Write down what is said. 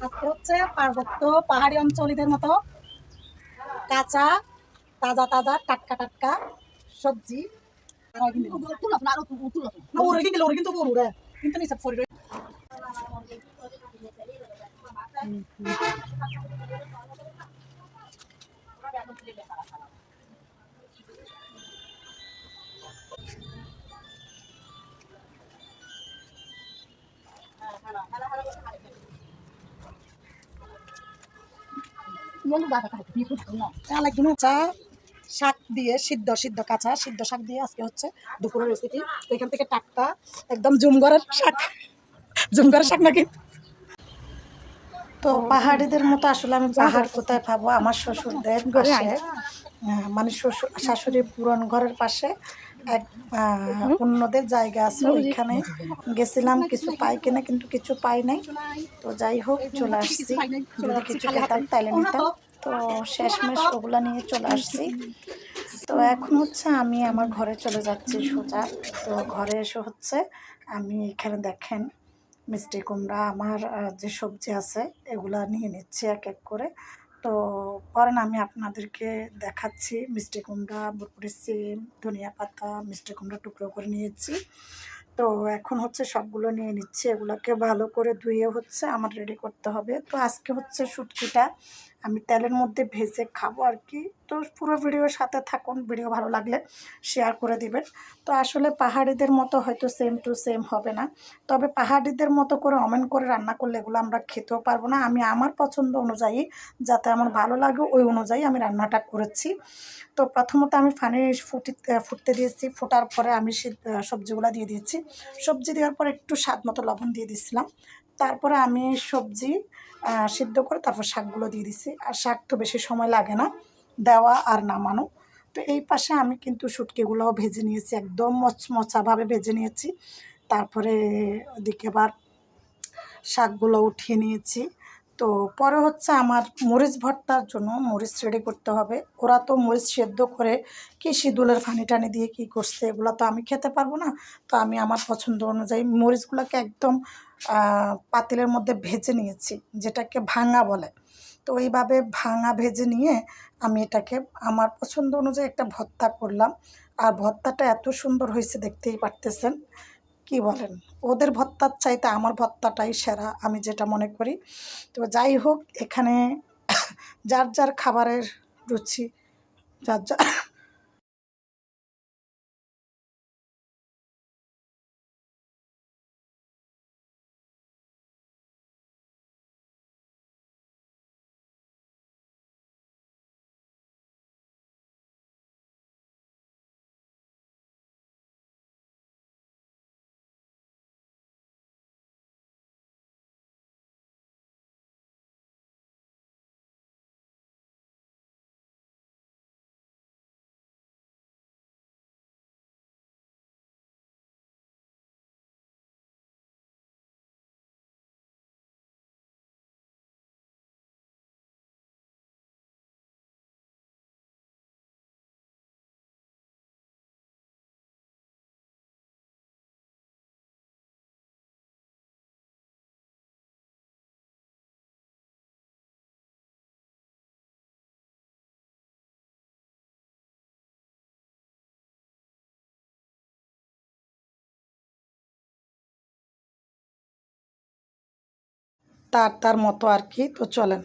আজকে হচ্ছে পার্বত্য পাহাড়ি অঞ্চলীদের মতো কাঁচা তাজা তাজা টাটকা টাটকা সবজি। আর ওই কিন্তু- না, ওরে কিন্তু ওরে কিন্তু গরু রে কিন্তু নিসব ফরি রে তাহলে একদম চা শাক দিয়ে সিদ্ধ সিদ্ধ কাঁচা সিদ্ধ শাক দিয়ে আজকে হচ্ছে দুপুরের রেসিপি এখান থেকে টাটকা একদম জুমগড়ের শাক জুমগড়ের শাক নাকি তো পাহাড়িদের মতো আসলে আমি পাহাড় কোথায় পাবো আমার শ্বশুরদের পাশে মানে শ্বশুর শাশুড়ির পুরন ঘরের পাশে। এক অন্যদের জায়গা আছে, ওইখানে গেছিলাম, কিছু পাই কিনা, কিন্তু কিছু পাই নাই। তো যাই হোক, চলে আসছি। যদি কিছু খেতাম, তাইলে নিতাম। তো শেষমেশ ওগুলো নিয়ে চলে আসছি। তো এখন হচ্ছে আমি আমার ঘরে চলে যাচ্ছি সোজা। তো ঘরে এসে হচ্ছে আমি এখানে দেখেন, মিষ্টি কুমড়া, আমার যে সবজি আছে, এগুলা নিয়ে নিচ্ছি এক এক করে। তো পরে আমি আপনাদেরকে দেখাচ্ছি। মিষ্টি কুমড়া বুরপুরি সিম, ধনিয়া পাতা, মিষ্টি কুমড়া টুকরো করে নিয়েছি। তো এখন হচ্ছে সবগুলো নিয়ে নিচ্ছি। এগুলোকে ভালো করে ধুয়ে হচ্ছে আমার রেডি করতে হবে। তো আজকে হচ্ছে শুটকিটা আমি তেলের মধ্যে ভেজে খাব আর কি। তো পুরো ভিডিওর সাথে থাকুন ভিডিও ভালো লাগলে শেয়ার করে দিবেন। তো আসলে পাহাড়িদের মতো হয়তো সেম টু সেম হবে না। তবে পাহাড়িদের মতো করে অমেন করে রান্না করলে এগুলো আমরা খেতেও পারব না। আমি আমার পছন্দ অনুযায়ী যাতে আমার ভালো লাগে, ওই অনুযায়ী আমি রান্নাটা করেছি। তো প্রথমত আমি পানি ফুটি ফুটতে দিয়েছি। ফোটার পরে আমি সবজিগুলো দিয়ে দিয়েছি। সবজি দেওয়ার পর একটু স্বাদ মতো লবণ দিয়ে দিয়েছিলাম তারপরে আমি সবজি সিদ্ধ করে তারপর শাকগুলো দিয়ে দিছি। আর শাক তো বেশি সময় লাগে না, দেওয়া আর নামানো। তো এই পাশে আমি কিন্তু শুটকিগুলোও ভেজে নিয়েছি, একদম মচমচাভাবে ভেজে নিয়েছি। তারপরে ওদিকে আবার শাকগুলো উঠিয়ে নিয়েছি। তো পরে হচ্ছে আমার মরিচ ভর্তার জন্য মরিচ রেডি করতে হবে। ওরা তো মরিচ সেদ্ধ করে কি সিঁদুলের ফানি টানি দিয়ে কি করছে, এগুলো তো আমি খেতে পারব না। তো আমি আমার পছন্দ অনুযায়ী মরিচগুলোকে একদম পাতিলের মধ্যে ভেজে নিয়েছি, যেটাকে ভাঙা বলে। তো এইভাবে ভাঙা ভেজে নিয়ে আমি এটাকে আমার পছন্দ অনুযায়ী একটা ভর্তা করলাম। আর ভর্তাটা এত সুন্দর হয়েছে দেখতেই পারতেছেন। কি বলেন? ওদের ভত্তার চাইতে আমার ভত্তাটাই সেরা, আমি যেটা মনে করি। তো যাই হোক, এখানে যার যার খাবারের রুচি, যার যার তার তার মতো আর কি তো চলেন।